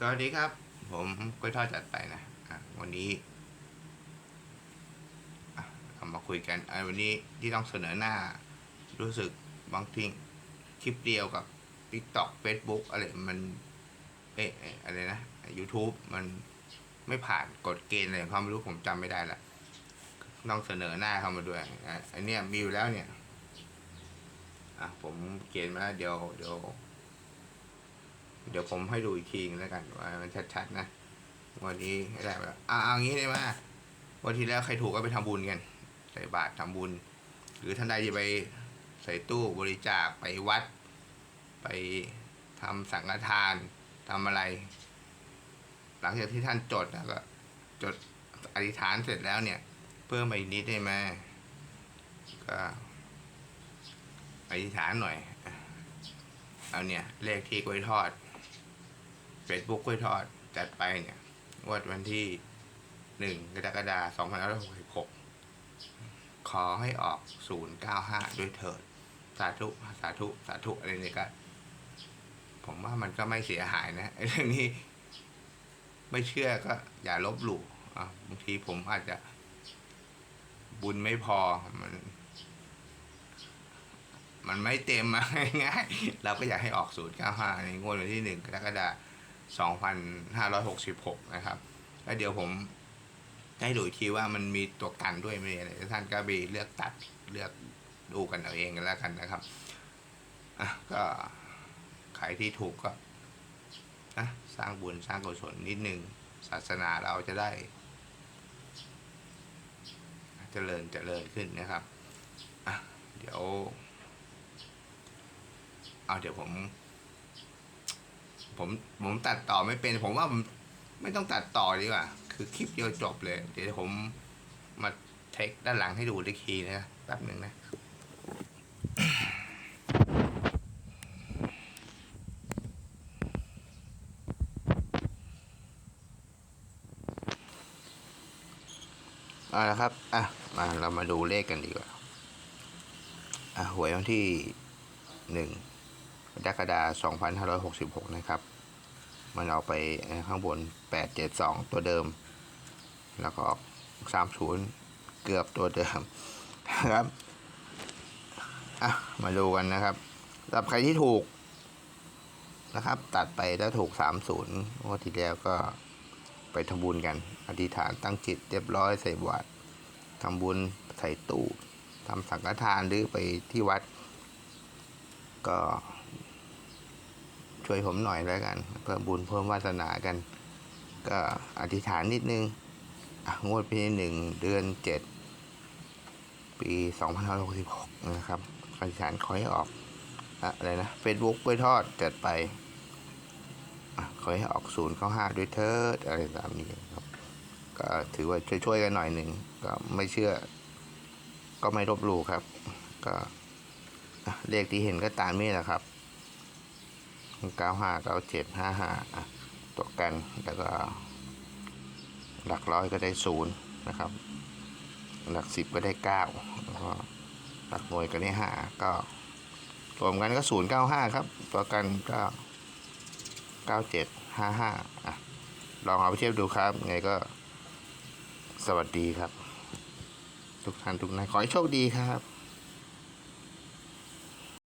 สวัสดีครับ ผมกล้วยทอดจัดไปนะะวันนี้เอามาคุยกันอะวันนี้ที่ต้องเสนอหน้า รู้สึกบางทีคลิปเดียวกับ TikTok Facebook อะไรมันเอ๊ะอะอะไรนะ YouTube มันไม่ผ่านกฎเกณฑ์อะไรของเขามรู้ผมจำไม่ได้ละต้องเสนอหน้าเข้ามาด้วยอันเนี้ยมีอยู่แล้วเนี่ย อะผมเขียนมาแล้วเดี๋ยวเดี๋ยว เดี๋ยวผมให้ดูอีกทีนึงแล้วกันว่ามันชัดๆนะ วันนี้ให้ได้ไหมอ่าเอางี้ได้ไหมวันที่แล้วใครถูกก็ไปทำบุญกันใส่บาตรทำบุญ หรือท่านใดจะไปใส่ตู้บริจาคไปวัด ไปทำสังฆทานทำอะไร หลังจากที่ท่านจดแล้วก็จดอธิษฐานเสร็จแล้วเนี่ย เพิ่มไปอีกนิดได้ไหมก็อธิษฐานหน่อย เอาเนี่ยเลขที่กล้วยทอด Facebook กล้วยทอดจัดไปเนี่ยงวดวันที่หนึ่งกรกฎาคม2566 ขอให้ออก 095 ด้วยเถิด สาธุ สาธุ สาธุ อะไรเนี่ยก็ ผมว่ามันก็ไม่เสียหายนะไอ้เรื่องนี้ ไม่เชื่อก็อย่าลบหลู่อะบางทีผมอาจจะ บุญไม่พอมัน มันไม่เต็มมาง่ายๆเราก็อยากให้ออก 095 ในงวดวันที่1กรกฎาคม 2566 นะครับ แล้วเดี๋ยวผมให้ดูอีกทีว่ามันมีตัวกันด้วยไม่มีอะไรท่านก็ไปเลือกตัดเลือกดูกันเอาเองกันแล้วกันนะครับอะก็ใครที่ถูกก็นะสร้างบุญสร้างกุศลนิดนึงศาสนาเราจะได้เจริญเจริญขึ้นนะครับอะเดี๋ยว เอาเดี๋ยวผม ผมผมตัดต่อไม่เป็น ผมว่าผมไม่ต้องตัดต่อดีกว่า คือคลิปเดียวจบเลย เดี๋ยวผมมาเทคด้านหลังให้ดูอีกทีนะแป๊บหนึ่งนะเอาละครับ อะ มาเรามาดูเลขกันดีกว่า อะ หวยวันที่หนึ่ง กรกฎาคม2566 นะครับ มันเอาไปข้างบน 872 ตัวเดิม แล้วก็30 เกือบตัวเดิมนะครับ อะ มาดูกันนะครับสำหรับใครที่ถูกนะครับ ตัดไปถ้าถูก 30งวดที่แล้วก็ไปทำบุญกัน อธิษฐานตั้งจิตเรียบร้อยใส่บาตรทำบุญใส่ตู้ทำสังฆทานหรือไปที่วัด ก็ ช่วยผมหน่อยแล้วกัน เพิ่มบุญเพิ่มวาสนากัน ก็อธิษฐานนิดนึงงวดปีหนึ่งเดือนเจ็ดปีสองพันห้าร้อยหกสิบหกนะครับอธิษฐานขอให้ออกอะไรนะเฟซบุ๊กกล้วยทอดจัดไปอขอให้ออกศูนย์เข้าห้าด้วยเทิดอะไรตามนี้ครับ ก็ถือว่าช่วยๆกันหน่อยหนึ่งก็ไม่เชื่อ ก็ไม่ลบหลู่ครับ ก็เลขที่เห็นก็ตามนี้แหละครับ เก้าห้าเก้าเจ็ดห้าห้าตัวกันแล้วก็ หลักร้อยก็ได้ศูนย์นะครับ หลักสิบก็ได้เก้าแล้วก็หลักหน่วยก็ได้ห้าก็รวมกันก็ศูนย์เก้าห้าครับ ตัวกันก็เก้าเจ็ดห้าห้าอะลองเอาไปเทียบดูครับ ไงก็สวัสดีครับ ทุกท่านทุกนายขอให้โชคดีครับ